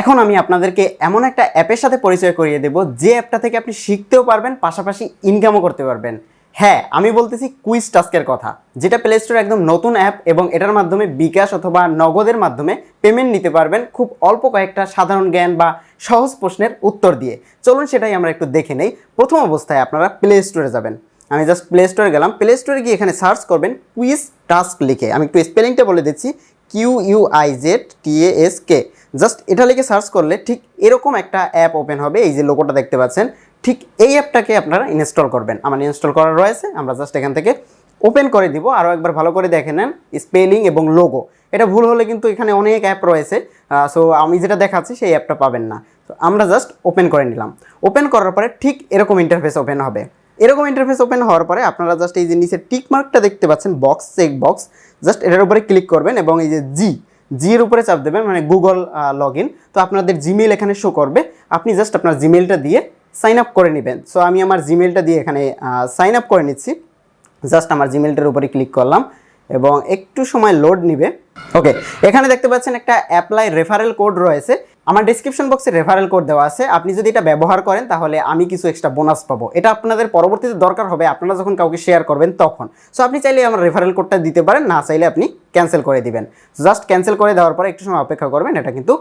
এখন আমি আপনাদেরকে এমন একটা অ্যাপের সাথে পরিচয় করিয়ে দেব, যে অ্যাপটা থেকে আপনি শিখতেও পারবেন, পাশাপাশি ইনকামও করতে পারবেন। হ্যাঁ আমি বলতেছি কুইজ টাস্কের কথা, যেটা প্লে স্টোরে একদম নতুন অ্যাপ এবং এটার মাধ্যমে বিকাশ অথবা নগদের মাধ্যমে পেমেন্ট নিতে পারবেন খুব অল্প কয়েকটা সাধারণ জ্ঞান বা সহজ প্রশ্নের উত্তর দিয়ে। চলুন সেটাই আমরা একটু দেখে নেই। প্রথম অবস্থায় আপনারা প্লে স্টোরে যাবেন। আমি জাস্ট প্লে স্টোরে গেলাম। প্লে স্টোরে গিয়ে এখানে সার্চ করবেন কুইজ টাস্ক লিখে। আমি একটু স্পেলিংটা বলে দিচ্ছি। Q U I Z T S K just এটা লিখে সার্চ করলে ঠিক এরকম একটা অ্যাপ ওপেন হবে, এই যে লোগোটা দেখতে পাচ্ছেন, ঠিক এই অ্যাপটাকে আপনারা ইনস্টল করবেন। আমার ইনস্টল করা রয়েছে, আমরা জাস্ট এখান থেকে ওপেন করে দিব। আরও একবার ভালো করে দেখে নেন স্পেলিং এবং লোগো এটা ভুল হলে কিন্তু এখানে অনেক অ্যাপ রয়েছে সো আমি যেটা দেখাচ্ছি সেই অ্যাপটা পাবেন না। তো আমরা জাস্ট ওপেন করে নিলাম। ওপেন করার পরে ঠিক এরকম ইন্টারফেস ওপেন হবে। এরকম ইন্টারফেস ওপেন হওয়ার পরে আপনারা জাস্ট এই যে নিচে টিক মার্কটা দেখতে পাচ্ছেন বক্স চেক বক্স জাস্ট এটার উপরে ক্লিক করবেন এবং এই যে জি জি এর উপরে চাপ দেবেন মানে গুগল লগ তো আপনাদের জিমেল এখানে শো করবে। আপনি জাস্ট আপনার জিমেলটা দিয়ে সাইন আপ করে নেবেন। সো আমি আমার জিমেলটা দিয়ে এখানে সাইন আপ করে নিচ্ছি। জাস্ট আমার জিমেলটার উপরে ক্লিক করলাম এবং একটু সময় লোড নিবে। ওকে এখানে দেখতে পাচ্ছেন একটা অ্যাপ্লাই রেফারেল কোড রয়েছে। আমার ডিসক্রিপশন বক্সে রেফারেল কোড দেওয়া আছে। আপনি যদি এটা ব্যবহার করেন, তাহলে আমি কিছু এক্সট্রা বোনাস পাবো। এটা আপনাদের পরবর্তীতে দরকার হবে, আপনারা যখন কাউকে শেয়ার করবেন তখন। সো আপনি চাইলে আমার রেফারেল কোডটা দিতে পারেন, না চাইলে আপনি ক্যান্সেল করে দিবেন। জাস্ট ক্যান্সেল করে দেওয়ার পরে একটু সময় অপেক্ষা করবেন, এটা কিন্তু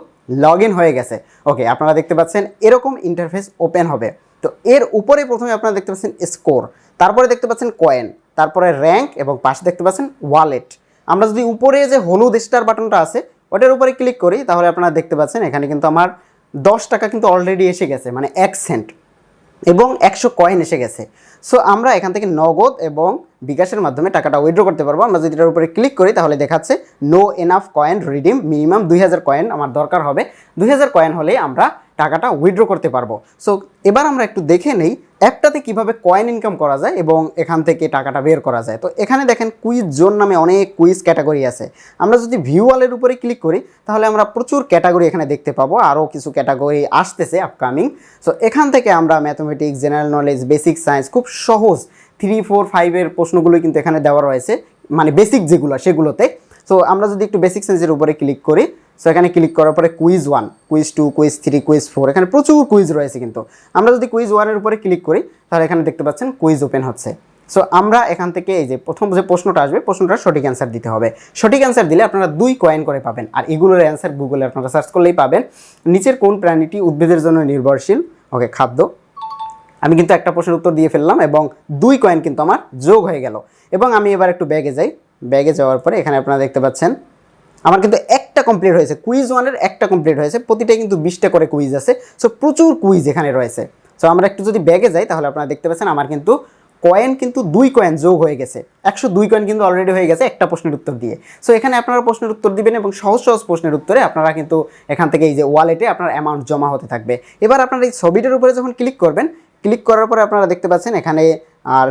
লগ ইন হয়ে গেছে। ওকে আপনারা দেখতে পাচ্ছেন, এরকম ইন্টারফেস ওপেন হবে। তো, এর উপরে প্রথমে আপনারা দেখতে পাচ্ছেন স্কোর তারপরে দেখতে পাচ্ছেন কয়েন তারপরে র্যাঙ্ক এবং পাশে দেখতে পাচ্ছেন ওয়ালেট আমরা যদি উপরে যে হলুদ স্টার বাটনটা আছে ওটার উপরে ক্লিক করি, তাহলে আপনারা দেখতে পাচ্ছেন এখানে কিন্তু আমার দশ টাকা কিন্তু অলরেডি এসে গেছে মানে এক সেন্ট এবং একশো কয়েন এসে গেছে। সো আমরা এখান থেকে নগদ এবং বিকাশের মাধ্যমে টাকাটা উইথড্র করতে পারব। আমরা যদি এটার উপরে ক্লিক করি, তাহলে দেখাচ্ছে no enough coin redeem minimum দুই হাজার কয়েন আমার দরকার হবে। দুই হাজার কয়েন হলে আমরা টাকাটা উইথড্র করতে পারব। সো এবার আমরা একটু দেখে নেই অ্যাপটাতে কীভাবে কয়েন ইনকাম করা যায় এবং এখান থেকে টাকাটা বের করা যায়? তো এখানে দেখেন কুইজ জোন নামে অনেক কুইজ ক্যাটাগরি আছে। আমরা যদি ভিউ ওয়ালের উপরে ক্লিক করি, তাহলে আমরা প্রচুর ক্যাটাগরি এখানে দেখতে পাবো। আরও কিছু ক্যাটাগরি আসতেছে আপকামিং সো এখান থেকে আমরা mathematics general knowledge basic science খুব সহজ থ্রি ফোর ফাইভের প্রশ্নগুলো কিন্তু এখানে দেওয়া রয়েছে। মানে বেসিক যেগুলো, সেগুলোতে। সো আমরা যদি একটু বেসিক সায়েন্সের উপরে ক্লিক করি সো এখানে ক্লিক করার পরে quiz one quiz two quiz three quiz four এখানে প্রচুর কুইজ রয়েছে কিন্তু। আমরা যদি কুইজ ওয়ানের উপরে ক্লিক করি, তাহলে এখানে দেখতে পাচ্ছেন কুইজ ওপেন হচ্ছে। সো আমরা এখান থেকে এই যে প্রথম যে প্রশ্নটা আসবে, প্রশ্নটার সঠিক অ্যান্সার দিতে হবে। সঠিক অ্যান্সার দিলে আপনারা দুই কয়েন করে পাবেন। আর এগুলোর অ্যান্সার গুগলে আপনারা সার্চ করলেই পাবেন। নিচের কোন প্রাণীটি উদ্ভিদের জন্য নির্ভরশীল? ওকে খাদ্য। আমি কিন্তু একটা প্রশ্নের উত্তর দিয়ে ফেললাম এবং দুই কয়েন কিন্তু আমার যোগ হয়ে গেল। এবং আমি এবার একটু ব্যাগে যাই। ব্যাগে যাওয়ার পরে এখানে আপনারা দেখতে পাচ্ছেন আমার কিন্তু একটা কমপ্লিট হয়েছে কুইজ ওয়ানের একটা কমপ্লিট হয়েছে, প্রতিটাই কিন্তু বিশটা করে কুইজ আছে। সো প্রচুর কুইজ এখানে রয়েছে। সো আমরা একটু যদি ব্যাগে যাই, তাহলে আপনারা দেখতে পাচ্ছেন আমার কিন্তু কয়েন কিন্তু দুই কয়েন যোগ হয়ে গেছে। একশো দুই কয়েন কিন্তু অলরেডি হয়ে গেছে একটা প্রশ্নের উত্তর দিয়ে। সো এখানে আপনারা প্রশ্নের উত্তর দিবেন এবং সহজ সহজ প্রশ্নের উত্তরে আপনারা কিন্তু এখান থেকে এই যে ওয়ালেটে আপনার অ্যামাউন্ট জমা হতে থাকবে। এবার আপনারা এই ছবিটার উপরে যখন ক্লিক করবেন ক্লিক করার পরে আপনারা দেখতে পাচ্ছেন এখানে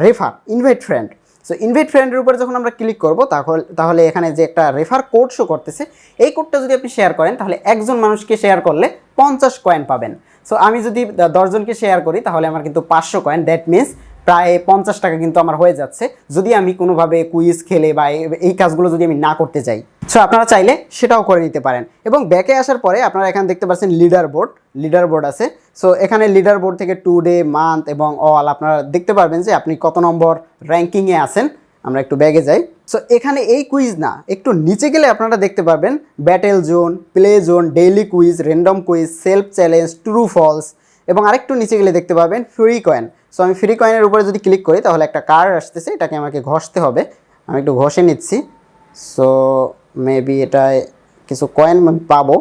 refer invite friend so invite ফ্রেন্ডের উপরে যখন আমরা ক্লিক করব, তাহলে তাহলে এখানে যে একটা রেফার কোড শো করতেছে, এই কোডটা যদি আপনি শেয়ার করেন, তাহলে একজন মানুষকে শেয়ার করলে পঞ্চাশ কয়েন পাবেন। সো আমি যদি দশজনকে শেয়ার করি, তাহলে আমার কিন্তু পাঁচশো কয়েন দ্যাট মিনস প্রায় পঞ্চাশ টাকা কিন্তু আমার হয়ে যাচ্ছে। যদি আমি কোনোভাবে কুইজ খেলে বা এই- কাজগুলো যদি আমি না করতে চাই। সো আপনারা চাইলে সেটাও করে নিতে পারেন। এবং ব্যাকে আসার পরে আপনারা এখানে দেখতে পাচ্ছেন লিডার বোর্ড লিডার বোর্ড আছে। সো এখানে লিডার বোর্ড থেকে টু ডে মান্থ এবং অল আপনারা দেখতে পারবেন যে আপনি কত নম্বর র্যাঙ্কিংয়ে আছেন। আমরা একটু ব্যাগে যাই। সো এখানে এই কুইজ না, একটু নিচে গেলে আপনারা দেখতে পারবেন battle zone play zone daily quiz random quiz self challenge true false এবং আরেকটু নিচে গেলে দেখতে পাবেন ফ্রি কয়েন সো আমি ফ্রি কয়েনের উপরে যদি ক্লিক করি, তাহলে একটা কার্ড আসতেছে, এটাকে আমাকে ঘষতে হবে। আমি একটু ঘষে নিচ্ছি। সো মেবি এটায় কিছু কয়েন পাবো।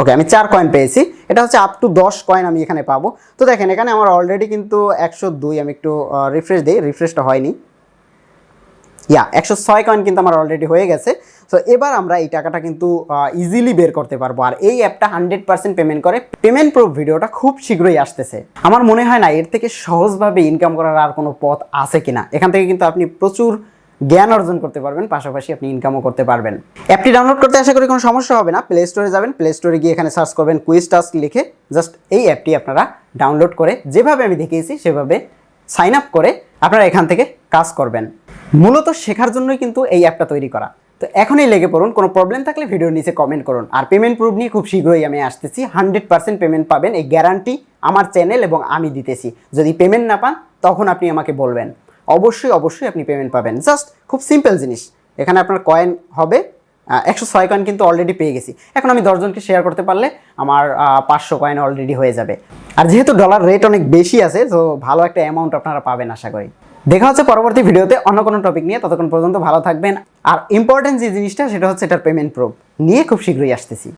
ওকে আমি চার কয়েন পেয়েছি। এটা হচ্ছে আপ টু দশ কয়েন আমি এখানে পাবো। তো দেখেন, এখানে আমার অলরেডি কিন্তু একশো দুই, আমি একটু রিফ্রেশ দিই। রিফ্রেশটা হয়নি। ইয়া একশো ছয় কয়েন কিন্তু আমার অলরেডি হয়ে গেছে। সো এবার আমরা এই টাকাটা কিন্তু ইজিলি বের করতে পারব। আর এই অ্যাপটা হান্ড্রেড পার্সেন্ট পেমেন্ট করে। পেমেন্ট প্রুফ ভিডিওটা খুব শীঘ্রই আসতেছে। আমার মনে হয় না, এর থেকে সহজভাবে ইনকাম করার আর কোনো পথ আছে কিনা। এখান থেকে কিন্তু আপনি প্রচুর জ্ঞান অর্জন করতে পারবেন, পাশাপাশি আপনি ইনকামও করতে পারবেন। অ্যাপটি ডাউনলোড করতে আশা করি কোনো সমস্যা হবে না। প্লে স্টোরে যাবেন প্লে স্টোরে গিয়ে এখানে সার্চ করবেন কুইজ টাস্ক লিখে জাস্ট এই অ্যাপটি আপনারা ডাউনলোড করে যেভাবে আমি দেখিয়েছি সেভাবে সাইন আপ করে আপনারা এখান থেকে কাজ করবেন। মূলত শেখার জন্যই কিন্তু এই অ্যাপটা তৈরি করা। তো এখনই লেগে পড়ুন, কোনো প্রবলেম থাকলে ভিডিওর নিচে কমেন্ট করুন। আর পেমেন্ট প্রুফ নিয়ে খুব শীঘ্রই আমি আসতেছি। হান্ড্রেড পার্সেন্ট পেমেন্ট পাবেন, এই গ্যারান্টি আমার চ্যানেল এবং আমি দিতেছি। যদি পেমেন্ট না পান, তখন আপনি আমাকে বলবেন। অবশ্যই অবশ্যই আপনি পেমেন্ট পাবেন। জাস্ট খুব সিম্পল জিনিস। এখানে আপনার কয়েন হবে একশো ছয় কয়েন কিন্তু অলরেডি পেয়ে গেছি। এখন আমি দশজনকে শেয়ার করতে পারলে আমার পাঁচশো কয়েন অলরেডি হয়ে যাবে। আর যেহেতু ডলার রেট অনেক বেশি আছে, তো ভালো একটা অ্যামাউন্ট আপনারা পাবেন, আশা করি। দেখা হচ্ছে পরবর্তী ভিডিওতে অন্য কোনো টপিক নিয়ে। ততক্ষণ পর্যন্ত ভালো থাকবেন। আর ইম্পর্টেন্ট যে জিনিসটা, সেটা হচ্ছে এটার পেমেন্ট প্রুফ নিয়ে খুব শীঘ্রই আসতেছি।